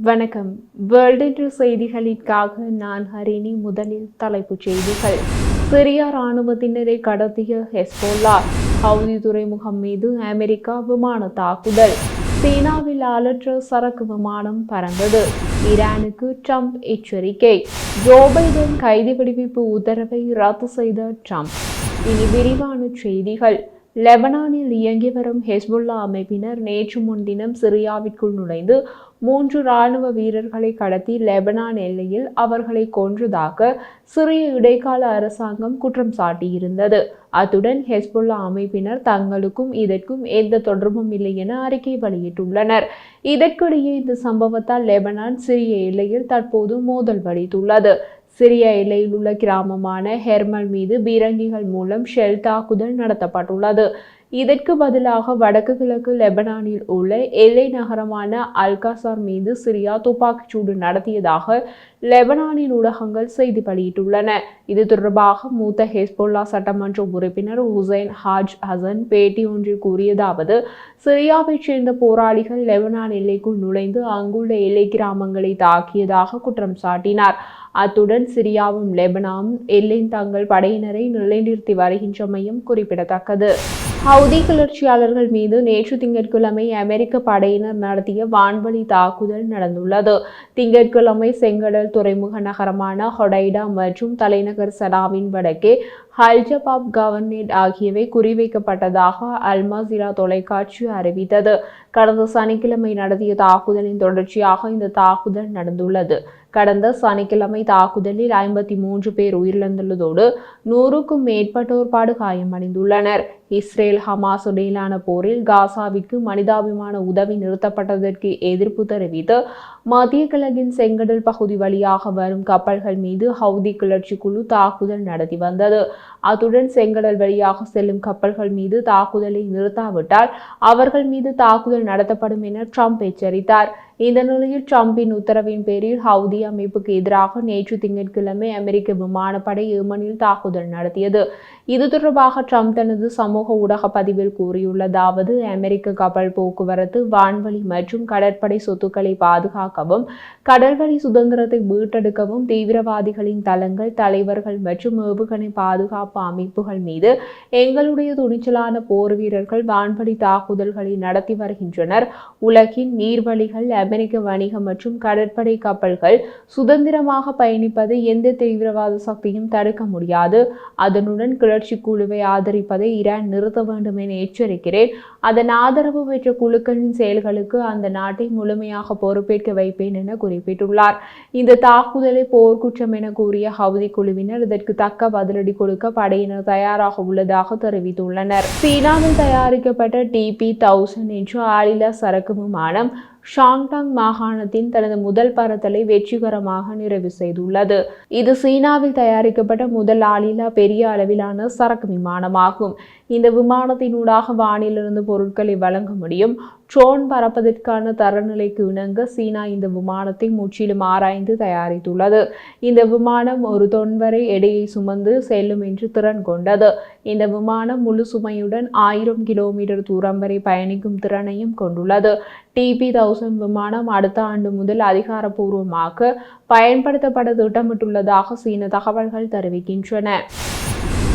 வணக்கம். வேர்ல்டு செய்திகளிற்காக நான் ஹரிணி. முதலில் தலைப்புச் செய்திகள். சிரியா ராணுவத்தினரை கடத்திய ஹெஸ்போல்லா. ஹவுதி துறைமுகம் மீது அமெரிக்கா விமான தாக்குதல். சீனாவில் அலற்ற சரக்கு விமானம் பறந்தது. ஈரானுக்கு ட்ரம்ப் எச்சரிக்கை. ஜோ பைடன் கைது விடுவிப்பு உத்தரவை ரத்து செய்த ட்ரம்ப். இனி விரிவான செய்திகள். லெபனானில் இயங்கி வரும் ஹெஸ்புல்லா அமைப்பினர் நேற்று முன்தினம் சிரியாவிற்குள் நுழைந்து மூன்று இராணுவ வீரர்களை கடத்தி லெபனான் எல்லையில் அவர்களை கொன்றதாக சிறிய இடைக்கால அரசாங்கம் குற்றம் சாட்டியிருந்தது. அத்துடன் ஹெஸ்புல்லா அமைப்பினர் தங்களுக்கும் இதற்கும் எந்த தொடர்பும் இல்லை என அறிக்கை வெளியிட்டுள்ளனர். இதற்கிடையே இந்த சம்பவத்தால் லெபனான் சிறிய எல்லையில் தற்போது மோதல் வடித்துள்ளது. சிரிய எல்லையில் உள்ள கிராமமான ஹெர்மல் மீது பீரங்கிகள் மூலம் ஷெல் தாக்குதல் நடத்தப்பட்டுள்ளது. இதற்கு பதிலாக வடக்கு கிழக்கு லெபனானில் உள்ள எல்லை நகரமான அல்காசார் மீது சிரியா துப்பாக்கிச்சூடு நடத்தியதாக லெபனானின் ஊடகங்கள் செய்தி வெளியிட்டுள்ளன. இது தொடர்பாக மூத்த ஹெஸ்போல்லா சட்டமன்ற உறுப்பினர் ஹுசைன் ஹாஜ் ஹசன் பேட்டி ஒன்றில் கூறியதாவது சிரியாவைச் சேர்ந்த போராளிகள் லெபனான் எல்லைக்குள் நுழைந்து அங்குள்ள எல்லை கிராமங்களை தாக்கியதாக குற்றம் சாட்டினார். அத்துடன் சிரியாவும் லெபனானும் எல்லையின் தங்கள் படையினரை நிலைநிறுத்தி வருகின்றமையும் குறிப்பிடத்தக்கது. ஹவுதி கிளர்ச்சியாளர்கள் மீது நேற்று திங்கட்கிழமை அமெரிக்க படையினர் நடத்திய வான்வழி தாக்குதல் நடந்துள்ளது. திங்கட்கிழமை செங்கடல் துறைமுக நகரமான ஹொடைடா மற்றும் தலைநகர் சடாவின் வடக்கே ஹல்ஜபாப் கவர்னேட் ஆகியவை குறிவைக்கப்பட்டதாக அல்மாசிரா தொலைக்காட்சி அறிவித்தது. கடந்த சனிக்கிழமை நடத்திய தாக்குதலின் தொடர்ச்சியாக இந்த தாக்குதல் நடந்துள்ளது. கடந்த சனிக்கிழமை தாக்குதலில் ஐம்பத்தி மூன்று பேர் உயிரிழந்துள்ளதோடு நூறுக்கும் மேற்பட்டோர் படுகாயமடைந்துள்ளனர் இஸ்ரேல் ஹமாஸ் இடையிலான போரில் காசாவிற்கு மனிதாபிமான உதவி நிறுத்தப்பட்டதற்கு எதிர்ப்பு தெரிவித்து மத்திய கிழக்கின் செங்கடல் பகுதி வழியாக வரும் கப்பல்கள் மீது ஹவுதி கிளர்ச்சி குழு தாக்குதல் நடத்தி வந்தது. அத்துடன் செங்கடல் வழியாக செல்லும் கப்பல்கள் மீது தாக்குதலை நிறுத்தாவிட்டால் அவர்கள் மீது தாக்குதல் நடத்தப்படும் என ட்ரம்ப் எச்சரித்தார். இந்த நிலையில் ட்ரம்பின் உத்தரவின் பேரில் ஹவுதி அமைப்புக்கு எதிராக நேற்று திங்கட்கிழமை அமெரிக்க விமானப்படை ஏமனில் தாக்குதல் நடத்தியது. இது தொடர்பாக ட்ரம்ப் தனது சமூக ஊடக பதிவில் கூறியுள்ளதாவது அமெரிக்க கப்பல் போக்குவரத்து வான்வழி மற்றும் கடற்படை சொத்துக்களை பாதுகாக்கவும் கடல்வழி சுதந்திரத்தை மீட்டெடுக்கவும் தீவிரவாதிகளின் தளங்கள் தலைவர்கள் மற்றும் ஏவுகணை பாதுகாப்பு அமைப்புகள் மீது எங்களுடைய துணிச்சலான போர் வீரர்கள் வான்வழி தாக்குதல்களை நடத்தி வருகின்றனர். உலகின் நீர்வழிகள் அமெரிக்க வணிக மற்றும் கடற்படை கப்பல்கள் சுதந்திரமாக பயணிப்பதை எந்த தீவிரவாத சக்தியும் தடுக்க முடியாது. அதனுடன் கிளர்ச்சி குழுவை ஆதரிப்பதை ஈரான் நிறுத்த வேண்டும் என எச்சரிக்கிறேன். அதன் ஆதரவு பெற்ற குழுக்களின் செயல்களுக்கு அந்த நாட்டை முழுமையாக பொறுப்பேற்க வைப்பேன் என குறிப்பிட்டுள்ளார். இந்த தாக்குதலை போர்க்குற்றம் என கூறிய ஹவுதி குழுவினர் இதற்கு தக்க பதிலடி கொடுக்க படையினர் தயாராக உள்ளதாக தெரிவித்துள்ளனர். சீனாவில் தயாரிக்கப்பட்ட டிபி தௌசண்ட் என்ற ஆளில்லா சரக்கு விமானம் ஷாங்டாங் மாகாணத்தின் தனது முதல் பறத்தலை வெற்றிகரமாக நிறைவு செய்துள்ளது. இது சீனாவில் தயாரிக்கப்பட்ட முதல் ஆளில்லா பெரிய அளவிலான சரக்கு விமானமாகும். இந்த விமானத்தினூடாக வானிலிருந்து பொருட்களை வழங்க முடியும். ட்ரோன் பறப்பதற்கான தரநிலைக்கு இணங்க சீனா இந்த விமானத்தை முற்றிலும் ஆராய்ந்து தயாரித்துள்ளது. இந்த விமானம் ஒரு தொன் வரை எடையை சுமந்து செல்லும் என்று திறன் கொண்டது. இந்த விமானம் முழு சுமையுடன் ஆயிரம் கிலோமீட்டர் தூரம் வரை பயணிக்கும் திறனையும் கொண்டுள்ளது. டிபி தௌசண்ட் விமானம் அடுத்த ஆண்டு முதல் அதிகாரப்பூர்வமாக பயன்படுத்தப்பட திட்டமிட்டுள்ளதாக சீன தகவல்கள் தெரிவிக்கின்றன.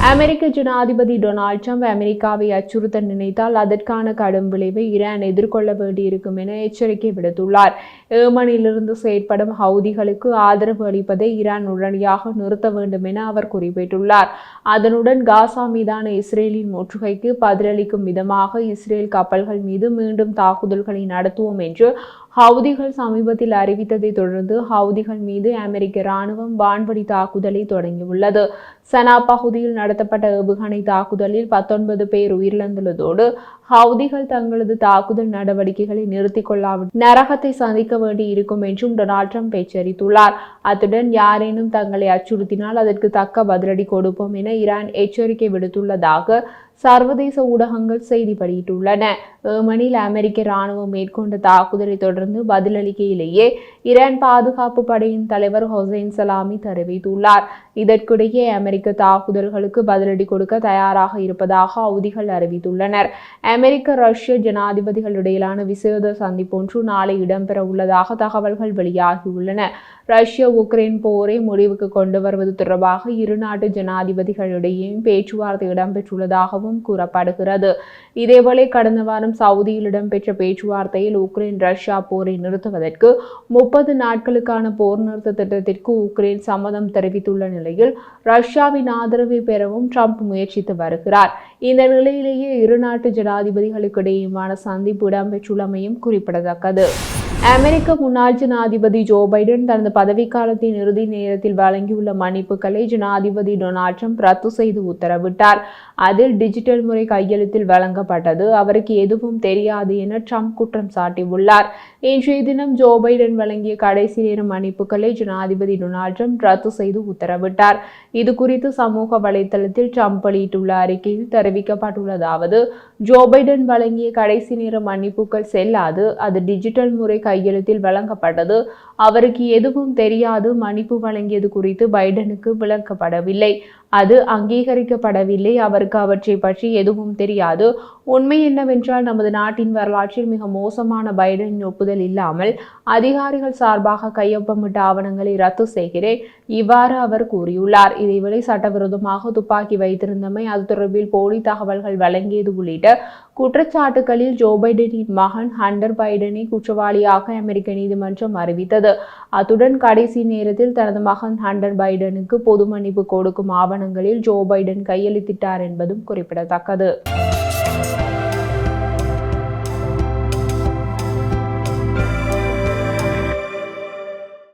அமெரிக்க ஜனாதிபதி டொனால்ட் ட்ரம்ப் அமெரிக்காவை அச்சுறுத்த நினைத்தால் அதற்கான கடும் விளைவை ஈரான் எதிர்கொள்ள வேண்டியிருக்கும் என எச்சரிக்கை விடுத்துள்ளார். ஏமனிலிருந்து செயற்படும் ஹவுதிகளுக்கு ஆதரவு அளிப்பதை ஈரான் உடனடியாக நிறுத்த வேண்டும் என அவர் குறிப்பிட்டுள்ளார். அதனுடன் காசா மீதான இஸ்ரேலின் முற்றுகைக்கு பதிலளிக்கும் விதமாக இஸ்ரேல் கப்பல்கள் மீது மீண்டும் தாக்குதல்களை நடத்துவோம் என்று ஹவுதிகள் சமீபத்தில் அறிவித்ததை தொடர்ந்து ஹவுதிகள் மீது அமெரிக்க இராணுவம் வான்வழி தாக்குதலை தொடங்கியுள்ளது. சனா பகுதியில் நடத்தப்பட்ட ஏவுகணை தாக்குதலில் பத்தொன்பது பேர் உயிரிழந்துள்ளதோடு ஹவுதிகள் தங்களது தாக்குதல் நடவடிக்கைகளை நிறுத்திக் கொள்ளாவிட்டால் நரகத்தை சந்திக்க வேண்டி இருக்கும் என்றும் டொனால்ட் ட்ரம்ப் எச்சரித்துள்ளார். அத்துடன் யாரேனும் தங்களை அச்சுறுத்தினால் அதற்கு தக்க பதிலடி கொடுப்போம் என ஈரான் எச்சரிக்கை விடுத்துள்ளதாக சர்வதேச ஊடகங்கள் செய்தி வெளியிட்டுள்ளன. ஏமனில் அமெரிக்க ராணுவம் மேற்கொண்ட தாக்குதலை தொடர்ந்து பதிலளிக்கையிலேயே ஈரான் பாதுகாப்பு படையின் தலைவர் ஹொசைன் சலாமி தெரிவித்துள்ளார். இதற்கிடையே அமெரிக்க தாக்குதல்களுக்கு பதிலடி கொடுக்க தயாராக இருப்பதாக அவதிகள் அறிவித்துள்ளனர். அமெரிக்க ரஷ்ய ஜனாதிபதிகளிடையிலான விசேட சந்திப்பொன்று நாளை இடம்பெற உள்ளதாக தகவல்கள் வெளியாகியுள்ளன. ரஷ்ய உக்ரைன் போரை முடிவுக்கு கொண்டு வருவது தொடர்பாக இரு நாட்டு ஜனாதிபதிகளிடையேயும் பேச்சுவார்த்தை இடம்பெற்றுள்ளதாகவும் கூறப்படுகிறது. இதேவேளை கடந்த வாரம் சவுதியில் இடம்பெற்ற பேச்சுவார்த்தையில் உக்ரைன் ரஷ்யா போரை நிறுத்துவதற்கு முப்பது நாட்களுக்கான போர் நிறுத்த திட்டத்திற்கு உக்ரைன் சம்மதம் தெரிவித்துள்ள நிலையில் ரஷ்யாவின் ஆதரவை பெறவும் ட்ரம்ப் முயற்சித்து வருகிறார். இந்த நிலையிலேயே இரு நாட்டு ஜனாதிபதிகளுக்கிடையுமான சந்திப்பு இடம்பெற்றுள்ளமையும் குறிப்பிடத்தக்கது. அமெரிக்க முன்னாள் ஜனாதிபதி ஜோ பைடன் தனது பதவிக்காலத்தின் இறுதி நேரத்தில் வழங்கியுள்ள மன்னிப்புகளை ஜனாதிபதி டொனால்ட் ட்ரம்ப் ரத்து செய்து உத்தரவிட்டார். அதில் டிஜிட்டல் முறை கையெழுத்தில் வழங்கப்பட்டது. அவருக்கு எதுவும் தெரியாது என ட்ரம்ப் குற்றம் சாட்டியுள்ளார். இன்றைய தினம் ஜோ பைடன் வழங்கிய கடைசி நேர மன்னிப்புகளை ஜனாதிபதி டொனால்ட் ட்ரம்ப் ரத்து செய்து உத்தரவிட்டார். இது குறித்து சமூக வலைதளத்தில் ட்ரம்ப் வெளியிட்டுள்ள அறிக்கையில் தெரிவிக்கப்பட்டுள்ளதாவது ஜோ பைடன் வழங்கிய கடைசி நேர மன்னிப்புகள் செல்லாது அது டிஜிட்டல் முறை கையெழுத்தில் வழங்கப்பட்டது. அவருக்கு எதுவும் தெரியாது. மன்னிப்பு வழங்கியது குறித்து பைடனுக்கு விளக்கப்படவில்லை. அது அங்கீகரிக்கப்படவில்லை. அவருக்கு அவற்றை பற்றி எதுவும் தெரியாது. உண்மை என்னவென்றால் நமது நாட்டின் வரலாற்றில் மிக மோசமான பைடனின் ஒப்புதல் இல்லாமல் அதிகாரிகள் சார்பாக கையொப்பமிட்ட ஆவணங்களை ரத்து செய்கிறேன் இவ்வாறு அவர் கூறியுள்ளார். இதேவேளை சட்டவிரோதமாக துப்பாக்கி வைத்திருந்தமை அது தொடர்பில் போலி தகவல்கள் வழங்கியது உள்ளிட்ட குற்றச்சாட்டுகளில் ஜோ பைடனின் மகன் ஹண்டர் பைடனை குற்றவாளியாக அமெரிக்க நீதிமன்றம் அறிவித்தது. அத்துடன் கடைசி நேரத்தில் தனது மகன் ஹண்டர் பைடனுக்கு பொது மன்னிப்பு கொடுக்கும் ஆவணங்களில் ஜோ பைடன் கையெழுத்திட்டார் என்பதும் குறிப்பிடத்தக்கது.